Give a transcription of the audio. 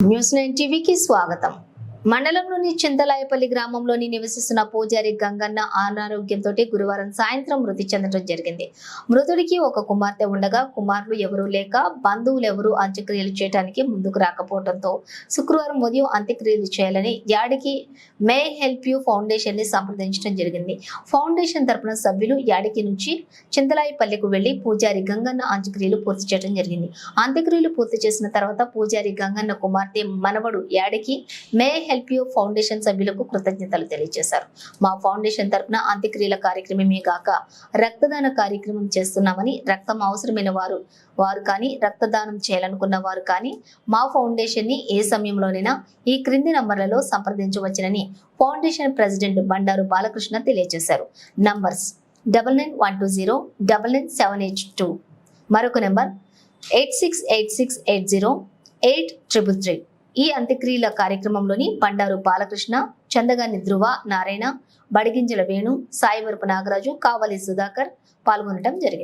News nine టీవీకి స్వాగతం మండలంలోని చింతలాయపల్లి గ్రామంలోని నివసిస్తున్న పూజారి గంగన్న అనారోగ్యంతో గురువారం సాయంత్రం మృతి చెందడం జరిగింది. మృతుడికి ఒక కుమార్తె ఉండగా కుమారులు ఎవరూ లేక బంధువులు ఎవరూ అంత్యక్రియలు చేయడానికి ముందుకు రాకపోవడంతో శుక్రవారం ఉదయం అంత్యక్రియలు చేయాలని యాడికి మే హెల్ప్ యూ ఫౌండేషన్ని సంప్రదించడం జరిగింది. ఫౌండేషన్ తరపున సభ్యులు యాడికి నుంచి చింతలాయపల్లికి వెళ్ళి పూజారి గంగన్న అంత్యక్రియలు పూర్తి చేయడం జరిగింది. అంత్యక్రియలు పూర్తి చేసిన తర్వాత పూజారి గంగన్న కుమార్తె మనవడు యాడికి మే హెల్ప్ ఎల్పిఓ ఫౌండేషన్ సభ్యులకు కృతజ్ఞతలు తెలియజేశారు. మా ఫౌండేషన్ తరపున అంత్యక్రియల కార్యక్రమమే గాక రక్తదాన కార్యక్రమం చేస్తున్నామని రక్తం అవసరమైన వారు వారు కానీ రక్తదానం చేయాలనుకున్న వారు కానీ మా ఫౌండేషన్ని ఏ సమయంలోనైనా ఈ క్రింది నంబర్లలో సంప్రదించవచ్చునని ఫౌండేషన్ ప్రెసిడెంట్ బండారు బాలకృష్ణ తెలియజేశారు. Numbers double nine one two zero double nine seven eight two. మరొక number eight six eight six eight zero eight triple three. ఈ అంత్యక్రియల కార్యక్రమంలోని బండారు బాలకృష్ణ చందగాని ధ్రువ నారాయణ బడిగింజల వేణు సాయివరపు నాగరాజు కావలి సుధాకర్ పాల్గొనడం జరిగింది.